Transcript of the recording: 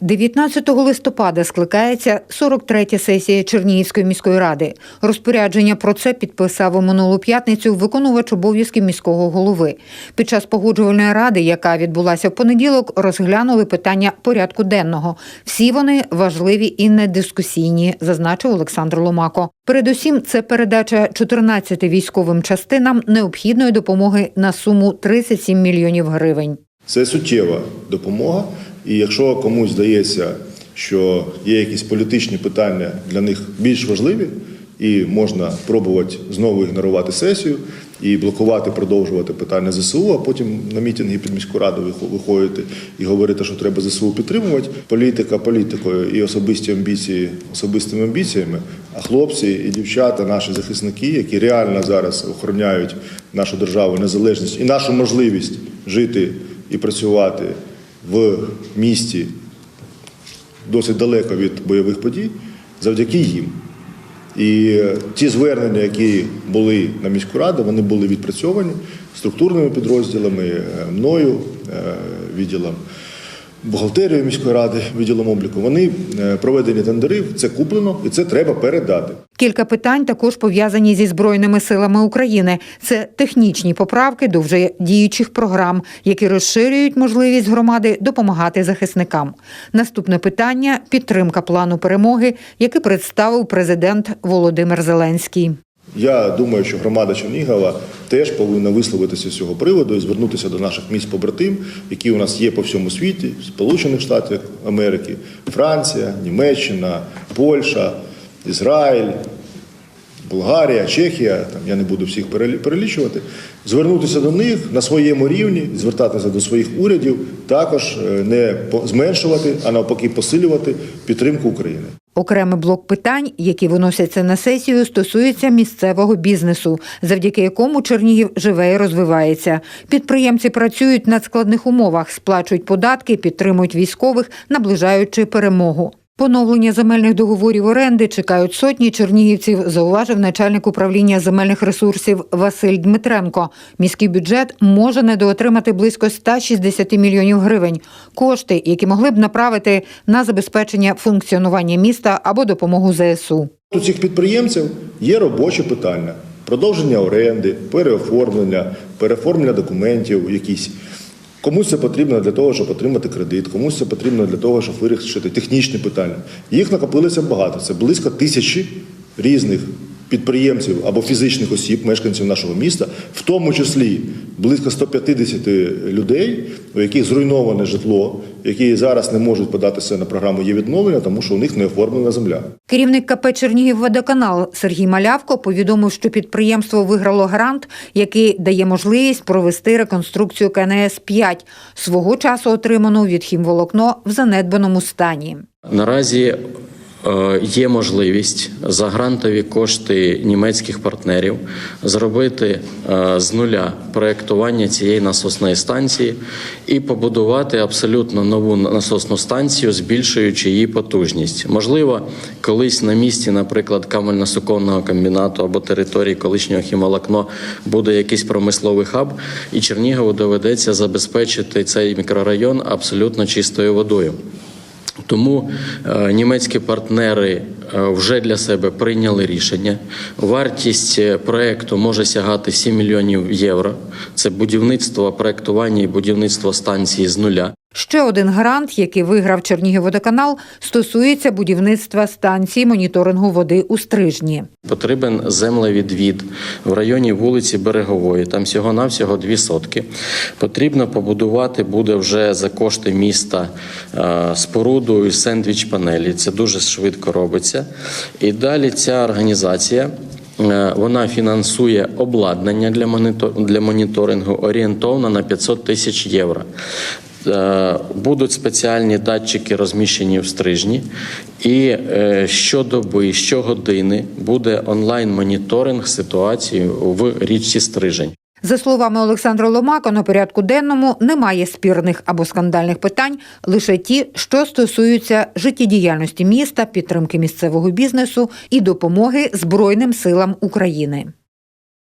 19 листопада скликається 43-я сесія Чернігівської міської ради. Розпорядження про це підписав у минулу п'ятницю виконувач обов'язків міського голови. Під час погоджувальної ради, яка відбулася в понеділок, розглянули питання порядку денного. Всі вони важливі і недискусійні, зазначив Олександр Ломако. Передусім, це передача 14 військовим частинам необхідної допомоги на суму 37 мільйонів гривень. Це суттєва допомога. І якщо комусь здається, що є якісь політичні питання для них більш важливі, і можна пробувати знову ігнорувати сесію і блокувати, продовжувати питання ЗСУ, а потім на мітинги під міську раду виходити і говорити, що треба ЗСУ підтримувати. Політика політикою і особисті амбіції особистими амбіціями. А хлопці і дівчата, наші захисники, які реально зараз охороняють нашу державу, незалежність і нашу можливість жити і працювати в місті досить далеко від бойових подій, завдяки їм. І е, ті звернення, які були на міську раду, вони були відпрацьовані структурними підрозділами, е, мною, е, відділом бухгалтерії міської ради, відділом обліку. Вони е, проведені тендери, це куплено і це треба передати. Кілька питань також пов'язані зі збройними силами України. Це технічні поправки до вже діючих програм, які розширюють можливість громади допомагати захисникам. Наступне питання підтримка плану перемоги, який представив президент Володимир Зеленський. Я думаю, що громада Чернігова теж повинна висловитися з цього приводу і звернутися до наших міст побратим, які у нас є по всьому світі, Сполучених Штатів Америки, Франція, Німеччина, Польща, Ізраїль, Болгарія, Чехія, там я не буду всіх перелічувати, звернутися до них на своєму рівні, звертатися до своїх урядів, також е, не зменшувати, а навпаки посилювати підтримку України. Окремий блок питань, які виносяться на сесію, стосується місцевого бізнесу, завдяки якому Чернігів живе і розвивається. Підприємці працюють на складних умовах, сплачують податки, підтримують військових, наближаючи перемогу. Поновлення земельних договорів оренди чекають сотні чернігівців, зауважив начальник управління земельних ресурсів Василь Дмитренко. Міський бюджет може недоотримати близько 160 мільйонів гривень. Кошти, які могли б направити на забезпечення функціонування міста або допомогу ЗСУ. У цих підприємців є робочі питання: продовження оренди, переоформлення, переоформлення документів якісь. Комусь це потрібно для того, щоб отримати кредит, комусь це потрібно для того, щоб вирішити технічні питання. Їх накопилося багато. Це близько тисячі різних підприємців або фізичних осіб, мешканців нашого міста, в тому числі близько 150 людей, у яких зруйноване житло, які зараз не можуть податися на програму є відновлення, тому що у них не оформлена земля. Керівник КП Чернігівводоканал Сергій Малявко повідомив, що підприємство виграло грант, який дає можливість провести реконструкцію КНС 5 свого часу отриману від хімволокно в занедбаному стані. Наразі є можливість за грантові кошти німецьких партнерів зробити е, з нуля проєктування цієї насосної станції і побудувати абсолютно нову насосну станцію, збільшуючи її потужність. Можливо, колись на місці, наприклад, камельно-суконного комбінату або території колишнього хімолокно буде якийсь промисловий хаб, і Чернігову доведеться забезпечити цей мікрорайон абсолютно чистою водою. Тому е, німецькі партнери е, вже для себе прийняли рішення. Вартість е, проекту може сягати 7 мільйонів євро. Це будівництво, проектування і будівництво станції з нуля. Ще один грант, який виграв Чернігівводоканал, стосується будівництва станції моніторингу води у Стрижні. Потрібен землевідвід в районі вулиці Берегової. Там всього навсього дві сотки. Потрібно побудувати буде вже за кошти міста е, споруду і сендвіч панелі. Це дуже швидко робиться. І далі ця організація. е, Вона фінансує обладнання для моніторингу орієнтовно на 500 тисяч євро. Е, Будуть спеціальні датчики розміщені в стрижні, і е, щодоби, щогодини буде онлайн-моніторинг ситуації в річці Стрижень. За словами Олександра Ломака, на порядку денному немає спірних або скандальних питань, лише ті, що стосуються життєдіяльності міста, підтримки місцевого бізнесу і допомоги Збройним силам України.